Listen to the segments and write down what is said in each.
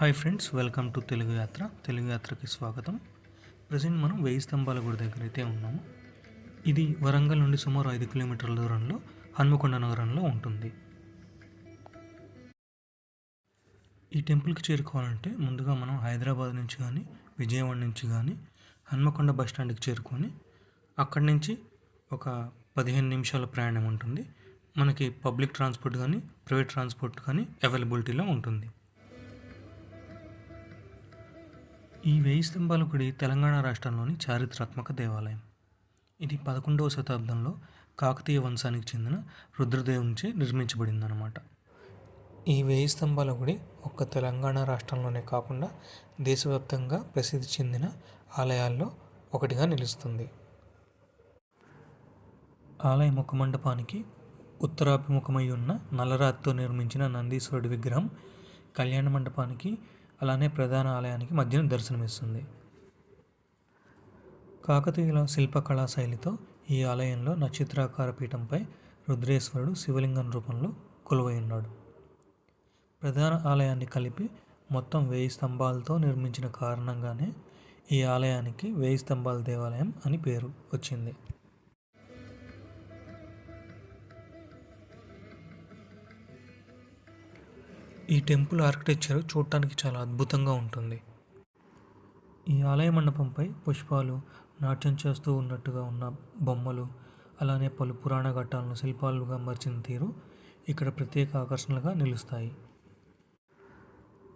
Hi friends welcome to Telugu Yatra. Telugu యాత్రకి స్వాగతం. Present మనం వెయ్యి స్తంభాల గుడి దగ్గర అయితే ఉన్నాము. ఇది వరంగల్ నుండి సుమారు ఐదు కిలోమీటర్ల దూరంలో హన్మకొండ నగరంలో ఉంటుంది. ఈ టెంపుల్కి చేరుకోవాలంటే ముందుగా మనం హైదరాబాద్ నుంచి కానీ విజయవాడ నుంచి కానీ హన్మకొండ బస్ స్టాండ్కి చేరుకొని అక్కడి నుంచి ఒక పదిహేను నిమిషాల ప్రయాణం ఉంటుంది. మనకి పబ్లిక్ ట్రాన్స్పోర్ట్ కానీ ప్రైవేట్ ట్రాన్స్పోర్ట్ కానీ అవైలబిలిటీలో ఉంటుంది. ఈ వేయి స్తంభాల గుడి తెలంగాణ రాష్ట్రంలోని చారిత్రాత్మక దేవాలయం. ఇది పదకొండవ శతాబ్దంలో కాకతీయ వంశానికి చెందిన రుద్రదేవునిచే నిర్మించబడిందనమాట ఈ వేయి స్తంభాల గుడి ఒక్క తెలంగాణ రాష్ట్రంలోనే కాకుండా దేశవ్యాప్తంగా ప్రసిద్ధి చెందిన ఆలయాల్లో ఒకటిగా నిలుస్తుంది. ఆలయ ముఖ మండపానికి ఉత్తరాభిముఖమై ఉన్న నల్లరాతితో నిర్మించిన నందీశ్వరుడి విగ్రహం కళ్యాణ మండపానికి అలానే ప్రధాన ఆలయానికి మధ్యన దర్శనమిస్తుంది. కాకతీయుల శిల్పకళా శైలితో ఈ ఆలయంలో నక్షత్రాకార పీఠంపై రుద్రేశ్వరుడు శివలింగం రూపంలో కొలువై ఉన్నాడు. ప్రధాన ఆలయాన్ని కలిపి మొత్తం వేయి స్తంభాలతో నిర్మించిన కారణంగానే ఈ ఆలయానికి వేయి స్తంభాల దేవాలయం అని పేరు వచ్చింది. ఈ టెంపుల్ ఆర్కిటెక్చర్ చూడటానికి చాలా అద్భుతంగా ఉంటుంది. ఈ ఆలయ మండపంపై పుష్పాలు నాట్యం చేస్తూ ఉన్నట్టుగా ఉన్న బొమ్మలు అలానే పలు పురాణ ఘట్టాలను శిల్పాలుగా మర్చిన తీరు ఇక్కడ ప్రత్యేక ఆకర్షణలుగా నిలుస్తాయి.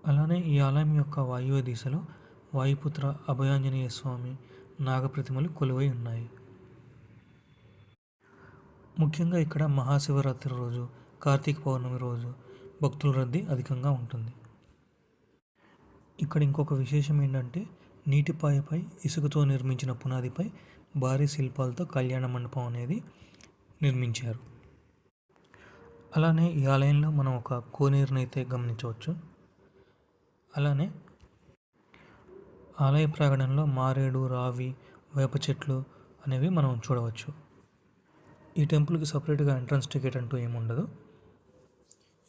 అలానే ఈ ఆలయం యొక్క వాయువ్య దిశలో వాయుపుత్ర అభయాంజనేయ స్వామి నాగప్రతిమలు కొలువై ఉన్నాయి. ముఖ్యంగా ఇక్కడ మహాశివరాత్రి రోజు కార్తీక పౌర్ణమి రోజు భక్తుల రద్దీ అధికంగా ఉంటుంది. ఇక్కడ ఇంకొక విశేషం ఏంటంటే నీటిపాయపై ఇసుకతో నిర్మించిన పునాదిపై భారీ శిల్పాలతో కళ్యాణ మండపం అనేది నిర్మించారు. అలానే ఈ ఆలయంలో మనం ఒక కోనేరుని అయితే గమనించవచ్చు. అలానే ఆలయ ప్రాంగణంలో మారేడు రావి వేప చెట్లు అనేవి మనం చూడవచ్చు. ఈ టెంపుల్కి సపరేట్గా ఎంట్రన్స్ టికెట్ అంటూ ఏముండదు. ఉండదు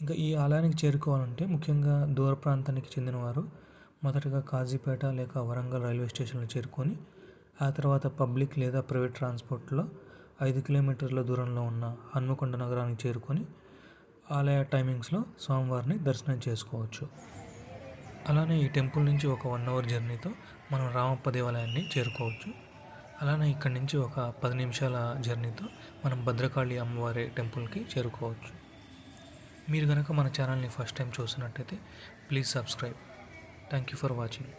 ఇంకా ఈ ఆలయానికి చేరుకోవాలంటే ముఖ్యంగా దూర ప్రాంతానికి చెందినవారు మొదటగా కాజీపేట లేక వరంగల్ రైల్వే స్టేషన్లో చేరుకొని ఆ తర్వాత పబ్లిక్ లేదా ప్రైవేట్ ట్రాన్స్పోర్ట్లో ఐదు కిలోమీటర్ల దూరంలో ఉన్న హన్మకొండ నగరానికి చేరుకొని ఆలయ టైమింగ్స్లో స్వామివారిని దర్శనం చేసుకోవచ్చు. అలానే ఈ టెంపుల్ నుంచి ఒక వన్ అవర్ జర్నీతో మనం రామప్ప దేవాలయాన్ని చేరుకోవచ్చు. అలానే ఇక్కడి నుంచి ఒక పది నిమిషాల జర్నీతో మనం భద్రకాళి అమ్మవారి టెంపుల్కి చేరుకోవచ్చు. మీరు కనుక మన ఛానల్ని ఫస్ట్ టైం చూసినట్టయితే please subscribe thank you for watching